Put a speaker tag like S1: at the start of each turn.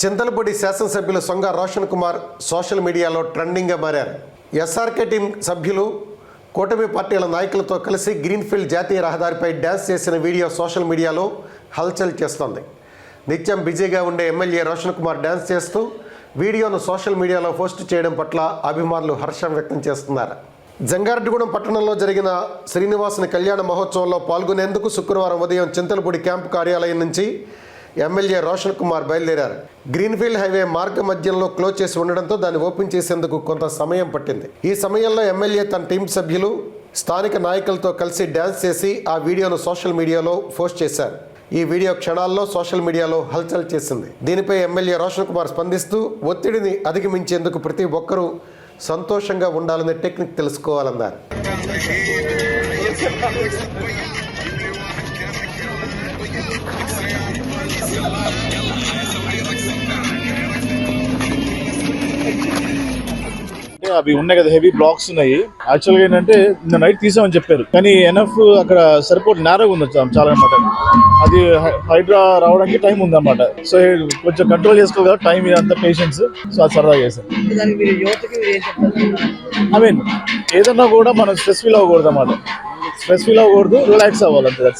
S1: చింతలపూడి శాసనసభ్యులు సొంగ రోషన్ కుమార్ సోషల్ మీడియాలో ట్రెండింగ్గా మారారు. ఎస్ఆర్కే టీం సభ్యులు కూటమి పార్టీల నాయకులతో కలిసి గ్రీన్ఫీల్డ్ జాతీయ రహదారిపై డ్యాన్స్ చేసిన వీడియో సోషల్ మీడియాలో హల్చల్ చేస్తోంది. నిత్యం బిజీగా ఉండే ఎమ్మెల్యే రోషన్ కుమార్ డ్యాన్స్ చేస్తూ వీడియోను సోషల్ మీడియాలో పోస్ట్ చేయడం పట్ల అభిమానులు హర్షం వ్యక్తం చేస్తున్నారు. జంగారెడ్డిగూడెం పట్టణంలో జరిగిన శ్రీనివాసుని కళ్యాణ మహోత్సవంలో పాల్గొనేందుకు శుక్రవారం ఉదయం చింతలపూడి క్యాంపు కార్యాలయం నుంచి ఎమ్మెల్యే రోషన్ కుమార్ బయలుదేరారు. గ్రీన్ఫీల్డ్ హైవే మార్గ మధ్యంలో క్లోజ్ చేసి ఉండడంతో దాన్ని ఓపెన్ చేసేందుకు కొంత సమయం పట్టింది. ఈ సమయంలో ఎమ్మెల్యే తన టీం సభ్యులు స్థానిక నాయకులతో కలిసి డ్యాన్స్ చేసి ఆ వీడియోను సోషల్ మీడియాలో పోస్ట్ చేశారు. ఈ వీడియో క్షణాల్లో సోషల్ మీడియాలో హల్చల్ చేసింది. దీనిపై ఎమ్మెల్యే రోషన్ కుమార్ స్పందిస్తూ ఒత్తిడిని అధిగమించేందుకు ప్రతి ఒక్కరూ సంతోషంగా ఉండాలనే టెక్నిక్ తెలుసుకోవాలన్నారు.
S2: అంటే అవి ఉన్నాయి కదా హెవీ బ్లాక్స్ ఉన్నాయి. యాక్చువల్గా ఏంటంటే నిన్న నైట్ తీసామని చెప్పారు. కానీ ఎనఫ్ అక్కడ సరిపోట్ నేరగా ఉంది చాలా అనమాట అది హైడ్రా రావడానికి టైం ఉంది అనమాట సో కొంచెం కంట్రోల్ చేసుకోవాలి కదా టైం అంత పేషెన్స్ సో అది సరదా చేశాను
S3: చెప్తారు
S2: ఐ మీన్ ఏదన్నా కూడా మనం స్ట్రెస్ ఫీల్ అవ్వకూడదు అన్నమాట స్ట్రెస్ ఫీల్ అవ్వకూడదు రిలాక్స్ అవ్వాలి అంతే.